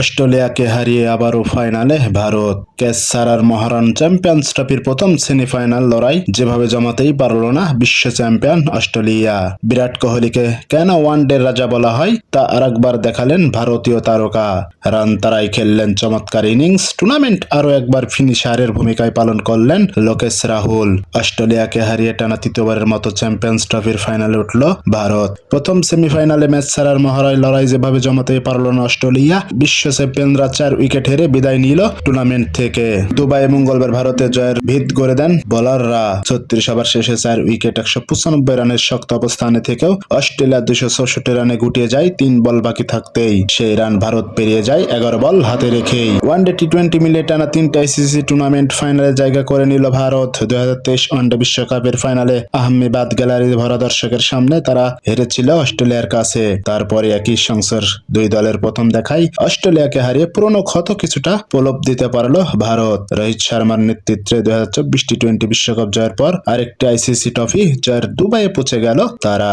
অস্ট্রেলিয়াকে হারিয়ে আবারও ফাইনালে ভারত ক্যাচ সারার মহারান চ্যাম্পিয়ন্স ট্রফির প্রথম সেমিফাইনাল লড়াই যেভাবে জমাতেই পারল না বিশ্ব চ্যাম্পিয়ন অস্ট্রেলিয়া। বিরাট কোহলিকে কেন ওয়ানডের রাজা বলা হয় তা আরেকবার দেখালেন ভারতীয় তারকা। রান তারাই খেললেন চমৎকার ইনিংস, টুর্নামেন্ট আরও একবার ফিনিশারের ভূমিকায় পালন করলেন লোকেশ রাহুল। অস্ট্রেলিয়াকে হারিয়ে টানা তৃতীয়বারের মতো চ্যাম্পিয়ন্স ট্রফির ফাইনালে উঠল ভারত। প্রথম সেমিফাইনালে ম্যাচ সারার মহারায় লড়াই যেভাবে জমাতেই পারল না অস্ট্রেলিয়া, বিশ্ব চ্যাম্পিয়নরা চার উইকেট হেরে বিদায় নিল টুর্নামেন্ট থেকে। দুবাই মঙ্গলবার ভারতে জয়ের ভিত গড়ে দেন বোলাররা। ছত্রিশ ওভার শেষে চার উইকেট একশো পঁচানব্বই রানের শক্ত অবস্থানে থেকেও অস্ট্রেলিয়া দুশো চৌষট্টি রানে গুটিয়ে যায় তিন বল বাকি থাকতেই। সেই রান ভারত পেরিয়ে যায় এগারো বল হাতে রেখেই। ওয়ানডে টি টোয়েন্টি মিলে টানা তিনটা আইসিসি টুর্নামেন্ট ফাইনালে জায়গা করে নিল ভারত। দুই হাজার তেইশ ওয়ানডে বিশ্বকাপের ফাইনালে আহমেদাবাদ গ্যালারির ভরা দর্শকের সামনে তারা হেরেছিল অস্ট্রেলিয়ার কাছে। তারপরে একই সংসার দুই দলের প্রথম দেখাই অস্ট্রেলিয়াকে হারিয়ে পুরনো ক্ষত কিছুটা প্রলোভ দিতে পারল ভারত। রোহিত শর্মার নেতৃত্বে দুই হাজার চব্বিশ টি টোয়েন্টি বিশ্বকাপ জয়ের পর আরেকটি আইসিসি ট্রফি জয়ের দুবাইয়ে পৌঁছে গেল তারা।